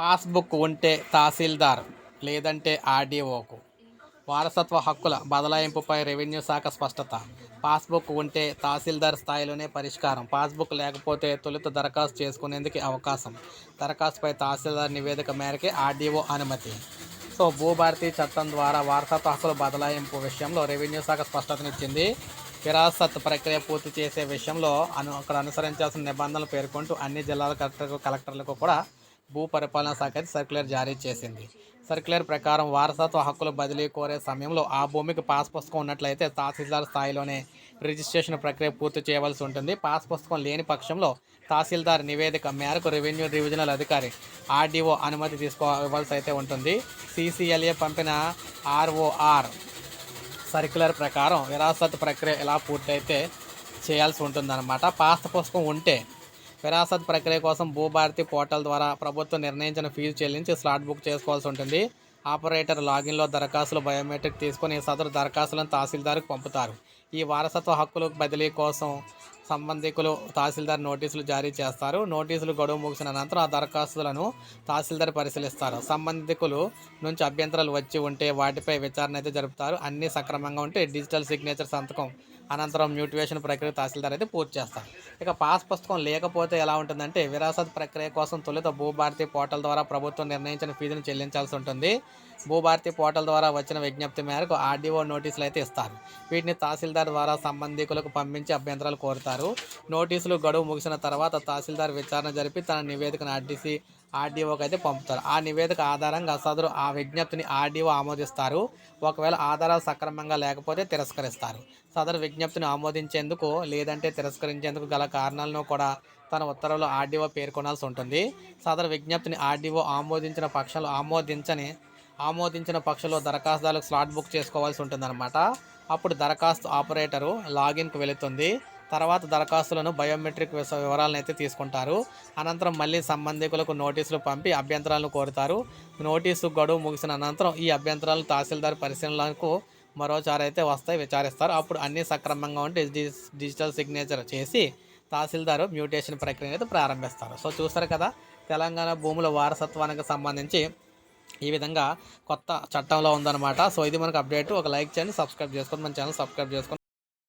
Passbook ఉంటే తహసీల్దార్ లేదంటే ఆర్డీఓకు. వారసత్వ హక్కుల బదలాయింపుపై రెవెన్యూ శాఖ స్పష్టత. పాస్బుక్ ఉంటే తహసీల్దార్ స్థాయిలోనే పరిష్కారం. పాస్బుక్ లేకపోతే తొలుత దరఖాస్తు చేసుకునేందుకు అవకాశం. దరఖాస్తుపై తహసీల్దార్ నివేదిక మేరకే ఆర్డీఓ అనుమతి. సో భూభారతి చట్టం ద్వారా వారసత్వ హక్కుల బదలాయింపు విషయంలో రెవెన్యూ శాఖ స్పష్టతనిచ్చింది. విరాసత్ ప్రక్రియ పూర్తి చేసే విషయంలో అను అక్కడ అనుసరించాల్సిన నిబంధనలు పేర్కొంటూ అన్ని జిల్లాల కలెక్టర్ కలెక్టర్లకు కూడా భూ పరిపాలనా శాఖ సర్క్యులర్ జారీ చేసింది. సర్క్యులర్ ప్రకారం వారసత్వ హక్కుల బదిలీ కోరే సమయంలో ఆ భూమికి పాస్ పుస్తకం ఉన్నట్లయితే తహసీల్దార్ స్థాయిలోనే రిజిస్ట్రేషన్ ప్రక్రియ పూర్తి చేయవలసి ఉంటుంది. పాస్ పుస్తకం లేని పక్షంలో తహసీల్దార్ నివేదిక మేరకు రెవెన్యూ డివిజనల్ అధికారి ఆర్డీఓ అనుమతి తీసుకోవాల్సి అయితే ఉంటుంది. సీసీఎల్ఏ పంపిన ఆర్ఓఆర్ సర్క్యులర్ ప్రకారం విరాసత్ ప్రక్రియ ఎలా పూర్తయితే చేయాల్సి ఉంటుందన్నమాట. పాస్ పుస్తకం ఉంటే విరాసత్ ప్రక్రియ కోసం భూభారతి పోర్టల్ ద్వారా ప్రభుత్వం నిర్ణయించిన ఫీజు చెల్లించి స్లాట్ బుక్ చేసుకోవాల్సి ఉంటుంది. ఆపరేటర్ లాగిన్లో దరఖాస్తులు బయోమెట్రిక్ తీసుకొని సదరు దరఖాస్తులను తహసీల్దార్కు పంపుతారు. ఈ వారసత్వ హక్కులు బదిలీ కోసం సంబంధికులు తహసీల్దార్ నోటీసులు జారీ చేస్తారు. నోటీసులు గడువు ముగిసిన అనంతరం ఆ దరఖాస్తులను తహసీల్దార్ పరిశీలిస్తారు. సంబంధికులు నుంచి అభ్యంతరాలు వచ్చి ఉంటే వాటిపై విచారణ అయితే జరుపుతారు. అన్నీ సక్రమంగా ఉంటే డిజిటల్ సిగ్నేచర్ సంతకం అనంతరం మ్యూటివేషన్ ప్రక్రియ తహసీల్దార్ అయితే పూర్తి చేస్తారు. ఇక పాస్ పుస్తకం లేకపోతే ఎలా ఉంటుందంటే విరాసత్ ప్రక్రియ కోసం తొలుత భూభారతి పోర్టల్ ద్వారా ప్రభుత్వం నిర్ణయించిన ఫీజును చెల్లించాల్సి ఉంటుంది. భూభారతి పోర్టల్ ద్వారా వచ్చిన విజ్ఞప్తి మేరకు ఆర్డీఓ నోటీసులు అయితే ఇస్తారు. వీటిని తహసీల్దార్ ద్వారా సంబంధికులకు పంపించి అభ్యంతరాలు కోరుతారు. నోటీసులు గడువు ముగిసిన తర్వాత తహసీల్దార్ విచారణ జరిపి తన నివేదికను ఆర్డీసీ ఆర్డీఓకి అయితే పంపుతారు. ఆ నివేదిక ఆధారంగా సదరు ఆ విజ్ఞప్తిని ఆర్డీఓ ఆమోదిస్తారు. ఒకవేళ ఆధారాలు సక్రమంగా లేకపోతే తిరస్కరిస్తారు. సదరు విజ్ఞప్తిని ఆమోదించేందుకు లేదంటే తిరస్కరించేందుకు గల కారణాలను కూడా తన ఉత్తర్వులో ఆర్డీఓ పేర్కొనాల్సి ఉంటుంది. సదరు విజ్ఞప్తిని ఆర్డీఓ ఆమోదించిన పక్షంలో ఆమోదించని ఆమోదించిన పక్షంలో దరఖాస్తుదారులకు స్లాట్ బుక్ చేసుకోవాల్సి ఉంటుందన్నమాట. అప్పుడు దరఖాస్తు ఆపరేటరు లాగిన్కు వెళుతుంది. తర్వాత దరఖాస్తులను బయోమెట్రిక్ వివరాలను అయితే తీసుకుంటారు. అనంతరం మళ్ళీ సంబంధికులకు నోటీసులు పంపి అభ్యంతరాలను కోరుతారు. నోటీసు గడువు ముగిసిన అనంతరం ఈ అభ్యంతరాలు తహసీల్దార్ పరిశీలనకు మరోసారి అయితే వస్తాయి విచారిస్తారు. అప్పుడు అన్నీ సక్రమంగా ఉంటే డిజిటల్ సిగ్నేచర్ చేసి తహసీల్దారు మ్యూటేషన్ ప్రక్రియను అయితే ప్రారంభిస్తారు. సో చూస్తారు కదా తెలంగాణ భూముల వారసత్వానికి సంబంధించి ఈ విధంగా కొత్త చట్టంలో ఉందన్నమాట. సో ఇది మనకు అప్డేట్. ఒక లైక్ చేయండి సబ్స్క్రైబ్ చేసుకోండి. మన ఛానల్ సబ్స్క్రైబ్ చేసుకోండి.